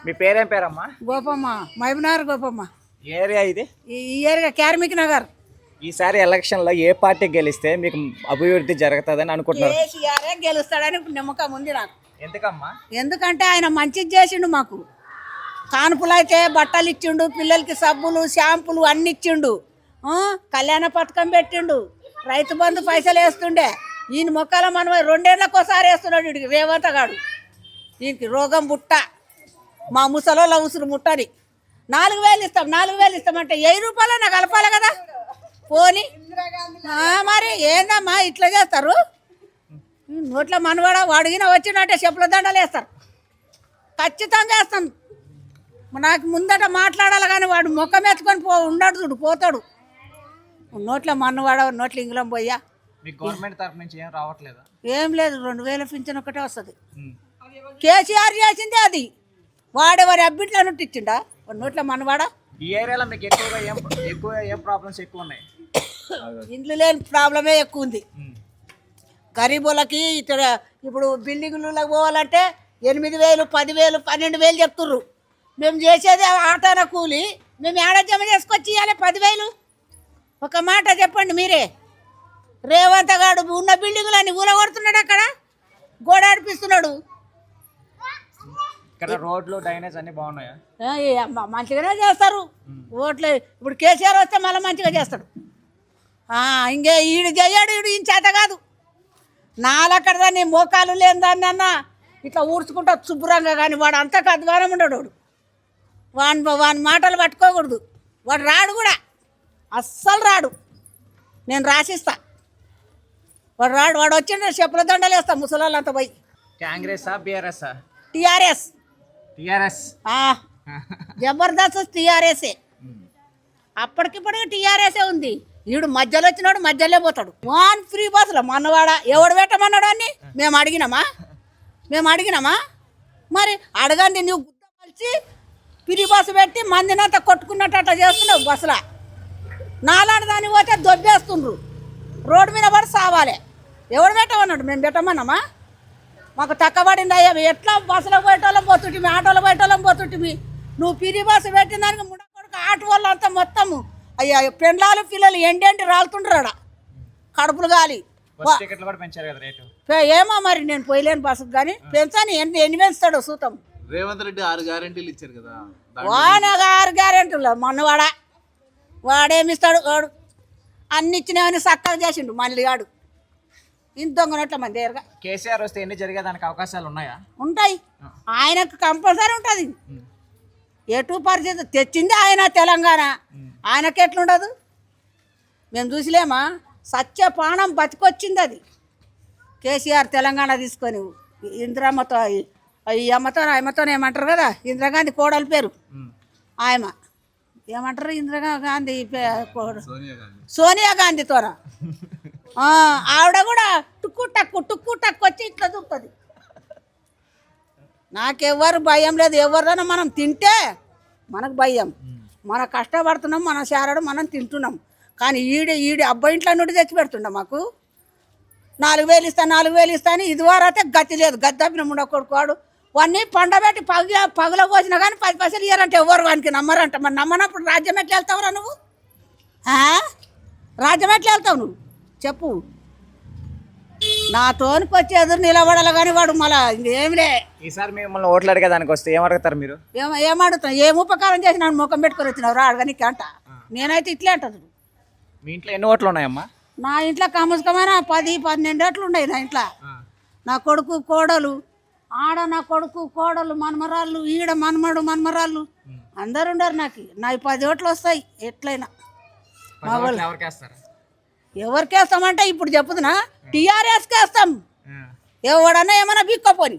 మీ పేరేం పేరమ్మా? గోపమ్మ మహబూబ్నగర్ గోపమ్మ. ఏరియా ఇది? ఈ ఏరియా కార్మిక్ నగర్. ఈసారి ఎలక్షన్లో ఏ పార్టీ గెలిస్తే మీకు అభివృద్ధి జరుగుతుందని అనుకుంటున్నారు? కేసీఆరే గెలుస్తాడని నమ్మకం ఉంది నాకు. ఎందుకమ్మా? ఎందుకంటే ఆయన మంచిది చేసిండు మాకు. కానుపులు అయితే బట్టలు ఇచ్చిండు పిల్లలకి సబ్బులు షాంపులు అన్ని ఇచ్చిండు. ఆ, కళ్యాణ పథకం పెట్టిండు. రైతు బంధు పైసలు వేస్తుండే. ఈయన మొక్కల మనం రెండేళ్ళకి ఒకసారి వేస్తున్నాడు వీడికి రేవంత గాడు ఈయనకి రోగం బుట్ట మా ముసలోళ్ళ ఉసురు ముట్టని నాలుగు వేలు ఇస్తాం నాలుగు వేలు ఇస్తామంటే వెయ్యి రూపాయలన్నా కలపాలి కదా. పోని. మరి ఏందమ్మా ఇట్లా చేస్తారు? నోట్ల మనవాడ వాడిగిన వచ్చినట్టే చెప్పుల దండలు వేస్తారు. ఖచ్చితంగా వేస్తాం. నాకు ముందట మాట్లాడాలి కానీ వాడు ముఖం ఎత్తుకొని పో ఉన్నాడు చూడు పోతాడు. నోట్ల మన్నవాడ నోట్ల ఇంగ్లం పోయా మీ గవర్నమెంట్ తరఫు నుంచి ఏం రావట్లేదా? ఏం లేదు రెండు వేల పింఛన్ ఒకటే వస్తుంది. కేసీఆర్ చేసిందే అది. వాడెవరి అబ్బిట్లో నుండి ఇచ్చిండా? వాడి నోట్ల మనవాడ? ఈ ఏరియాలో మీకు ఎక్కువగా ఏం ఎక్కువ ఏం ప్రాబ్లమ్స్ ఎక్కువ ఉన్నాయి? ఇండ్లు లేని ప్రాబ్లమే ఎక్కువ ఉంది. గరీబులకి ఇక్కడ ఇప్పుడు బిల్డింగులకు పోవాలంటే ఎనిమిది వేలు పదివేలు పన్నెండు వేలు చెప్తుర్రు. మేము చేసేది ఆటోన కూలి మేము ఏడ జమ చేసుకొచ్చి ఇవ్వాలి పదివేలు? ఒక మాట చెప్పండి మీరే. రేవంత్ గాడు ఉన్న బిల్డింగులన్నీ ఊలగొడుతున్నాడు అక్కడ. గోడ ఆడిపిస్తున్నాడు. ఇక్కడ రోడ్లు డ్రైనేజ్ అన్ని బాగున్నాయా? మంచిగానే చేస్తారు. ఓట్లు ఇప్పుడు కేసీఆర్ వస్తే మళ్ళీ మంచిగా చేస్తాడు. ఇంకే ఈడు చెయ్యాడు ఈడు ఈయన చేత కాదు. నాలక్కడ దాన్ని మోకాలు లేని దాన్ని అన్న? ఇట్లా ఊడ్చుకుంటా శుభ్రంగా కానీ వాడు అంతా అధ్వానం ఉండడు వాడు. వాని వాని మాటలు పట్టుకోకూడదు. వాడు రాడు కూడా. అస్సలు రాడు. నేను రాసిస్తా. వాడు రాడు వాడు వచ్చిండే చెప్పుల దండలు వేస్తా ముసలాళ్ళంతా పోయి. కాంగ్రెసా బీఆర్ఎస్ఆ టీఆర్ఎస్. టిఆర్ఎస్. జబర్దస్త్ టిఆర్ఎస్ఏ. అప్పటికిప్పటికి టీఆర్ఎస్ఏ ఉంది. ఈడు మధ్యలో వచ్చినాడు మధ్యలో పోతాడు. వాన్ ఫ్రీ బస్సులో మనవాడ ఎవడు పెట్టమన్నాడు అని మేము అడిగినామా? మేము అడిగినామా? మరి అడగండి నువ్వు గుద్ద కలిసి ఫ్రీ బస్సు పెట్టి మందినంత కొట్టుకున్నట్టు అట్లా చేస్తున్నావు బస్సులో? నాలాంటి దాన్ని పోతే దొబ్బేస్తుండ్రు. రోడ్డు మీద పడి సావాలి. ఎవడు పెట్టమన్నాడు? మేము పెట్టమన్నామా? మాకు తక్కబడింది అయ్యా ఎట్లా బస్సులో పోయేటోళ్ళం పోతుంటిమి ఆటోలో పోయేటోళ్ళం పోతుంటిమి. నువ్వు పిరి బస్సు పెట్టిన దానికి ముడకొడుకు ఆటో వాళ్ళు అంతా మొత్తము. అయ్యా పెండ్లాలు పిల్లలు ఎండెండి రాలుతుండ్రాడ? కడుపులు గాలి. ఏమో మరి నేను పోయలేను బస్సుకు కానీ పెంచాను ఎన్ని ఎన్ని పెంచుతాడో సూతం రేవంత్ రెడ్డి ఆరు గ్యారెంటీలు ఇచ్చారు కదా. వాన గారు గ్యారెంటీలో మొన్నవాడ? వాడేమిస్తాడు వాడు అన్ని ఇచ్చినవని చక్కగా చేసిండు మళ్ళీ గాడు ఇంత దొంగనట్ల మన దగ్గరగా. కేసీఆర్ వస్తే ఎన్ని జరిగేదానికి అవకాశాలు ఉన్నాయా? ఉంటాయి. ఆయనకు కంపల్సరీ ఉంటుంది. ఎటు పరిస్థితి? తెచ్చింది ఆయన తెలంగాణ. ఆయనకి ఎట్లుండదు? మేము చూసిలేమా? సత్య పానం బతికొచ్చింది అది. కేసీఆర్ తెలంగాణ తీసుకొని ఇందిరమ్మతో ఈ అమ్మతో ఆయమ్మతో ఏమంటారు కదా? ఇందిరాగాంధీ కోడల పేరు. ఆయమ ఏమంటారు ఇందిరా గాంధీ పే- కోడ- సోనియా గాంధీ. సోనియా గాంధీతోన ఆవిడ కూడా టుక్కు టక్కు టుక్కు టక్కు వచ్చి ఇట్లా దూకుతుంది. నాకెవ్వరు భయం లేదు. ఎవరిదైనా మనం తింటే మనకు భయం. మనం కష్టపడుతున్నాం మనం చేరడం మనం తింటున్నాం. కానీ ఈడి ఈడి అబ్బాయి ఇంట్లో నుండి తెచ్చి పెడుతుండ మాకు. నాలుగు వేలు ఇస్తా నాలుగు వేలు ఇస్తా అని ఇది గతి లేదు. గతి ముండ కొడుకోడు వాడిని పండబెట్టి పగ పగుల పోసినా కానీ పది పైసలు ఇయ్యారంటే. ఎవరు వానికి నమ్మరంట. మరి నమ్మనప్పుడు రాజ్యం ఎట్లా వెళ్తావురా నువ్వు? రాజ్యం ఎట్లా వెళ్తావు నువ్వు? చెప్పు. నా తోనికి వచ్చి ఎదురు నిలబడాలి కానీ వాడు మళ్ళా ఇంకేమిలే. ఈసారి మిమ్మల్ని ఓట్లు అడిగేదానికి వస్తే ఏం అడుగుతారు మీరు? ఏం ఏమడుగుతావు? ఏం ఉపకారం చేసి నన్ను ముఖం పెట్టుకొని వచ్చినావు? అడగనికి అంట. నేనైతే ఇట్లే అంటది మీ ఇంట్లో ఎన్ని ఓట్లు ఉన్నాయమ్మా? నా ఇంట్లో కమసకమైన పది పన్నెండు ఏట్లు ఉన్నాయి నా ఇంట్లో. నా కొడుకు కోడలు ఆడ నా కొడుకు కోడలు మనమరాళ్ళు ఈడ మనమడు మనమరాళ్ళు. అందరు ఉండరు నాకు. నా పది ఓట్లు వస్తాయి ఎట్లయినా. ఓట్లు ఎవరికి వేస్తారు ఎవరికి వేస్తామంటే ఇప్పుడు చెప్పుదునా? టీఆర్ఎస్కి వేస్తాం ఎవడన్నా ఏమన్నా బిక్కపోని.